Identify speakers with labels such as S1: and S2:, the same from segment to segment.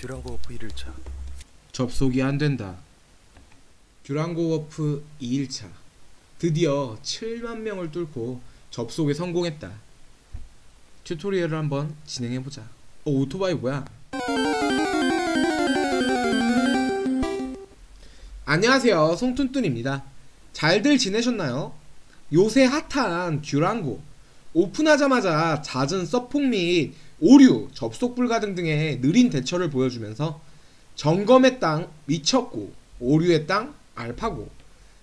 S1: 듀랑고 오프 1일차
S2: 접속이 안 된다. 듀랑고 워프 2일차. 드디어 7만 명을 뚫고 접속에 성공했다. 튜토리얼을 한번 진행해 보자. 어, 오토바이 뭐야? 안녕하세요. 송툰툰입니다. 잘들 지내셨나요? 요새 핫한 듀랑고 오픈하자마자 잦은 서폭 및 오류, 접속 불가 등 등의 느린 대처를 보여주면서 점검의 땅 미쳤고 오류의 땅 알파고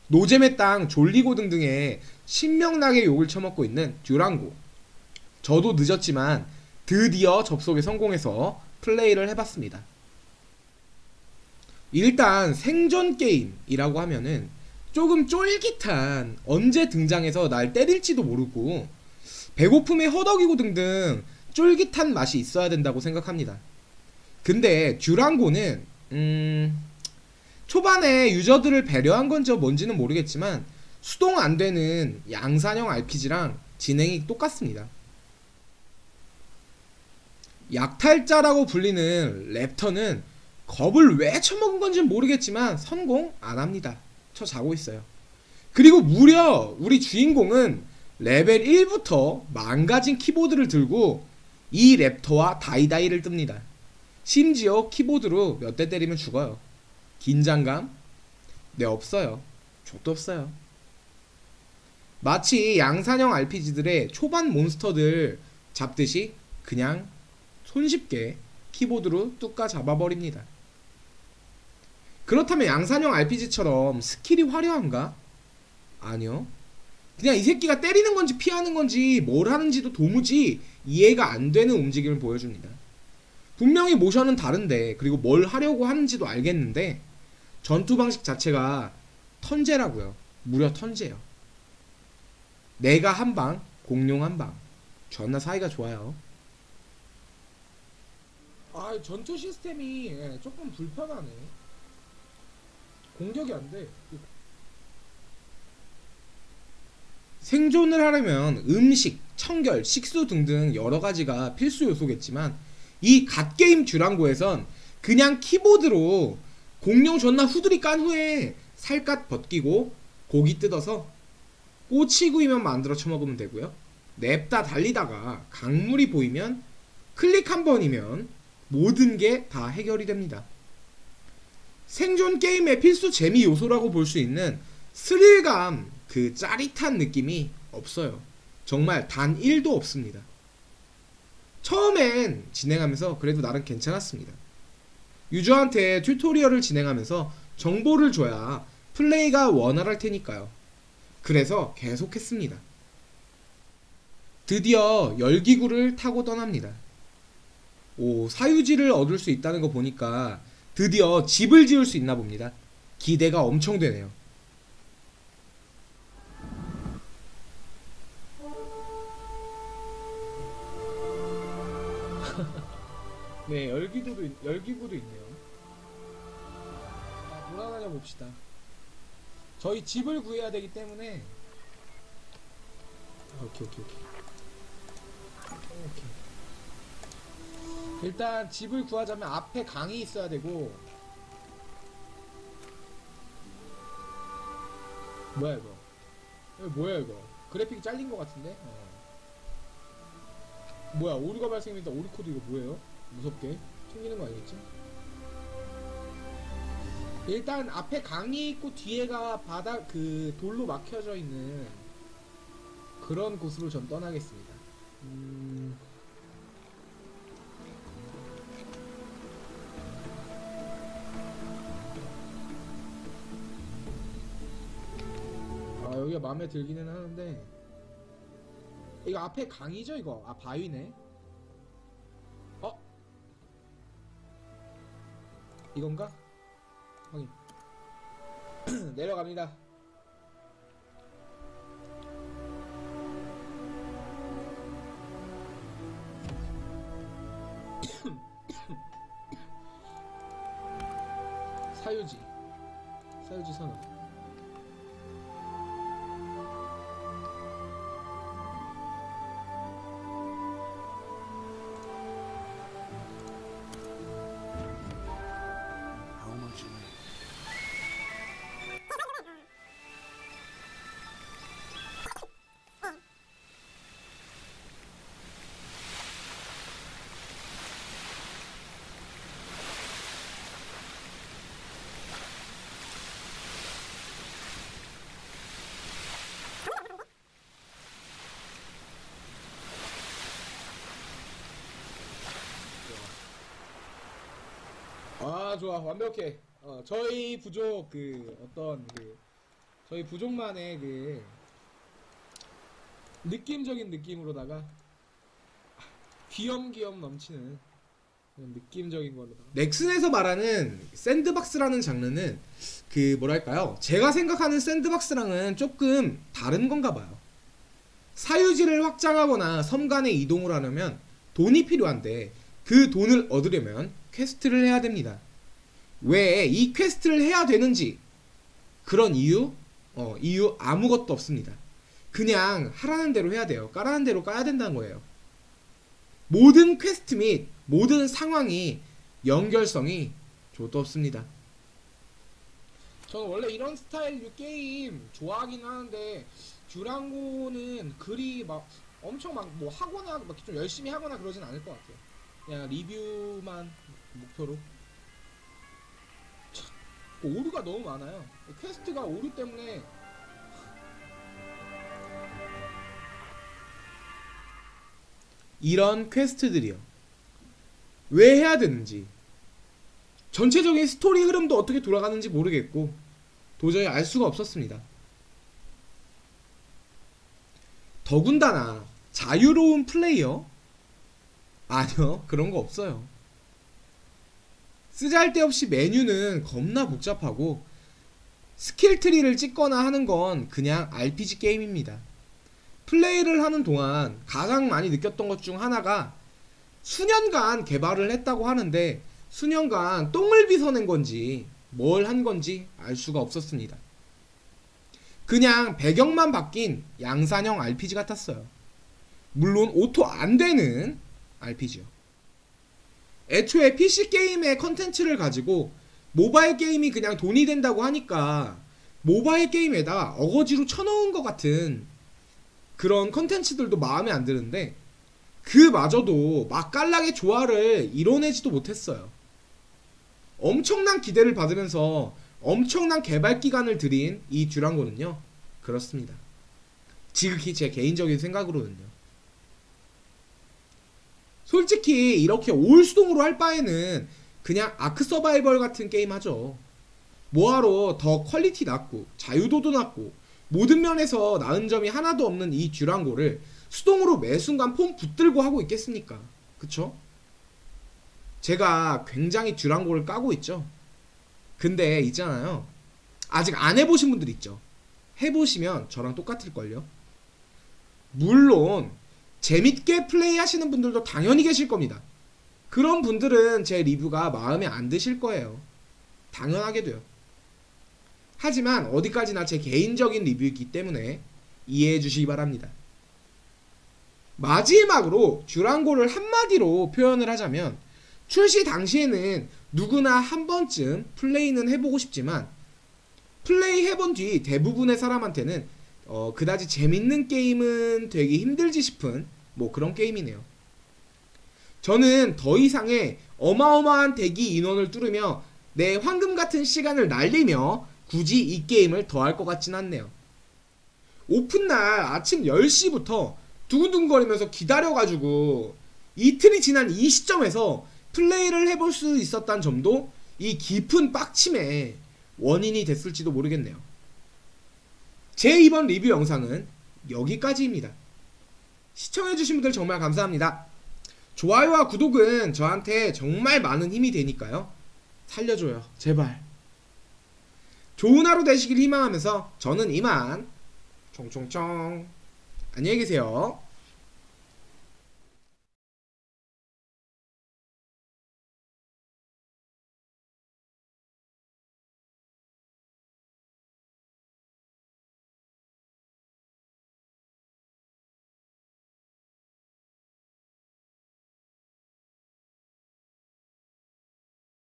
S2: 노잼의 땅 졸리고 등등의 신명나게 욕을 처먹고 있는 듀랑고. 저도 늦었지만 드디어 접속에 성공해서 플레이를 해봤습니다. 일단 생존 게임이라고 하면은 조금 쫄깃한 언제 등장해서 날 때릴지도 모르고 배고픔에 허덕이고 등등 쫄깃한 맛이 있어야 된다고 생각합니다. 근데 듀랑고는 음 초반에 유저들을 배려한 건지 뭔지는 모르겠지만 수동 안 되는 양산형 RPG랑 진행이 똑같습니다. 약탈자라고 불리는 랩터는 겁을 왜 처먹은 건지는 모르겠지만 성공 안 합니다. 저 자고 있어요. 그리고 무려 우리 주인공은 레벨 1부터 망가진 키보드를 들고 이 랩터와 다이다이를 뜹니다. 심지어 키보드로 몇 대 때리면 죽어요. 긴장감? 네, 없어요. 족도 없어요. 마치 양산형 RPG들의 초반 몬스터들 잡듯이 그냥 손쉽게 키보드로 뚝까 잡아버립니다. 그렇다면 양산형 RPG처럼 스킬이 화려한가? 아니요. 그냥 이 새끼가 때리는 건지 피하는 건지 뭘 하는지도 도무지 이해가 안 되는 움직임을 보여줍니다. 분명히 모션은 다른데 그리고 뭘 하려고 하는지도 알겠는데 전투 방식 자체가 턴제라고요. 무려 턴제요. 내가 한 방, 공룡 한 방. 존나 사이가 좋아요. 아 전투 시스템이 예, 조금 불편하네. 공격이 안 돼. 생존을 하려면 음식, 청결, 식수 등등 여러 가지가 필수 요소겠지만 이 갓게임 듀랑고에선 그냥 키보드로 공룡 존나 후드리 깐 후에 살갗 벗기고 고기 뜯어서 꼬치구이면 만들어 처먹으면 되고요. 냅다 달리다가 강물이 보이면 클릭 한 번이면 모든 게 다 해결이 됩니다. 생존 게임의 필수 재미 요소라고 볼 수 있는 스릴감, 그 짜릿한 느낌이 없어요. 정말 단 1도 없습니다. 처음엔 진행하면서 그래도 나름 괜찮았습니다. 유저한테 튜토리얼을 진행하면서 정보를 줘야 플레이가 원활할 테니까요. 그래서 계속했습니다. 드디어 열기구를 타고 떠납니다. 오, 사유지를 얻을 수 있다는 거 보니까 드디어 집을 지을 수 있나 봅니다. 기대가 엄청 되네요. 네, 열기구도 있- 열기구도 있네요. 자, 돌아다녀 봅시다. 저희 집을 구해야 되기 때문에 아, 오케이 오케이 오케이. 오케이. 일단 집을 구하자면 앞에 강이 있어야 되고 뭐야 이거? 이거 뭐야 이거? 그래픽 잘린 것 같은데? 어. 뭐야 오류가 발생했다 오류 코드 이거 뭐예요? 무섭게 튕기는 거 아니겠지? 일단 앞에 강이 있고 뒤에가 바다 그 돌로 막혀져 있는 그런 곳으로 전 떠나겠습니다. 음... 아 여기가 마음에 들기는 하는데 이거 앞에 강이죠 이거? 아 바위네. 어? 이건가? 확인. 내려갑니다. 사유지. 사유지 선언. 아 좋아 완벽해. 어, 저희 부족 그 어떤 그 저희 부족만의 그 느낌적인 느낌으로다가 귀염귀염 넘치는 느낌적인 걸로다가. 넥슨에서 말하는 샌드박스라는 장르는 그 뭐랄까요? 제가 생각하는 샌드박스랑은 조금 다른 건가 봐요. 사유지를 확장하거나 섬 간에 이동을 하려면 돈이 필요한데 그 돈을 얻으려면 퀘스트를 해야 됩니다 왜 이 퀘스트를 해야 되는지 그런 이유? 어, 이유 아무것도 없습니다. 그냥 하라는 대로 해야 돼요. 까라는 대로 까야 된다는 거예요. 모든 퀘스트 및 모든 상황이 연결성이 좋도 없습니다. 저는 원래 이런 스타일 게임 좋아하긴 하는데 듀랑고는 글이 막 엄청 막 뭐 하거나 막 좀 열심히 하거나 그러진 않을 것 같아요. 그냥 리뷰만 목표로. 참, 오류가 너무 많아요. 퀘스트가 오류 때문에 이런 퀘스트들이요. 왜 해야 되는지 전체적인 스토리 흐름도 어떻게 돌아가는지 모르겠고 도저히 알 수가 없었습니다. 더군다나 자유로운 플레이어? 아니요 그런 거 없어요. 쓰잘데없이 메뉴는 겁나 복잡하고 스킬 트리를 찍거나 하는 건 그냥 RPG 게임입니다. 플레이를 하는 동안 가장 많이 느꼈던 것 중 하나가 수년간 개발을 했다고 하는데 수년간 똥을 빗어낸 건지 뭘 한 건지 알 수가 없었습니다. 그냥 배경만 바뀐 양산형 RPG 같았어요. 물론 오토 안 되는 RPG요. 애초에 PC 게임의 컨텐츠를 가지고 모바일 게임이 그냥 돈이 된다고 하니까 모바일 게임에다 어거지로 쳐넣은 것 같은 그런 컨텐츠들도 마음에 안 드는데 그마저도 맛깔나게 조화를 이뤄내지도 못했어요. 엄청난 기대를 받으면서 엄청난 개발 기간을 들인 이 듀랑고는요. 그렇습니다. 지극히 제 개인적인 생각으로는요. 솔직히 이렇게 올수동으로 할 바에는 그냥 아크 서바이벌 같은 게임 하죠. 뭐하러 더 퀄리티 낮고 자유도도 낮고 모든 면에서 나은 점이 하나도 없는 이 듀랑고를 수동으로 매 순간 폼 붙들고 하고 있겠습니까? 그쵸? 제가 굉장히 듀랑고를 까고 있죠. 근데 있잖아요. 아직 안 해보신 분들 있죠. 해보시면 저랑 똑같을걸요. 물론 재밌게 플레이 하시는 분들도 당연히 계실 겁니다. 그런 분들은 제 리뷰가 마음에 안 드실 거예요. 당연하게도요. 하지만 어디까지나 제 개인적인 리뷰이기 때문에 이해해 주시기 바랍니다. 마지막으로 듀랑고를 한마디로 표현을 하자면 출시 당시에는 누구나 한 번쯤 플레이는 해보고 싶지만 플레이 해본 뒤 대부분의 사람한테는 어, 그다지 재밌는 게임은 되기 힘들지 싶은 뭐 그런 게임이네요. 저는 더 이상의 어마어마한 대기 인원을 뚫으며 내 황금 같은 시간을 날리며 굳이 이 게임을 더 할 것 같진 않네요. 오픈날 아침 10시부터 두근두근거리면서 기다려가지고 이틀이 지난 이 시점에서 플레이를 해볼 수 있었다는 점도 이 깊은 빡침의 원인이 됐을지도 모르겠네요. 제 이번 리뷰 영상은 여기까지입니다. 시청해주신 분들 정말 감사합니다. 좋아요와 구독은 저한테 정말 많은 힘이 되니까요. 살려줘요. 제발. 좋은 하루 되시길 희망하면서 저는 이만 총총총 안녕히 계세요.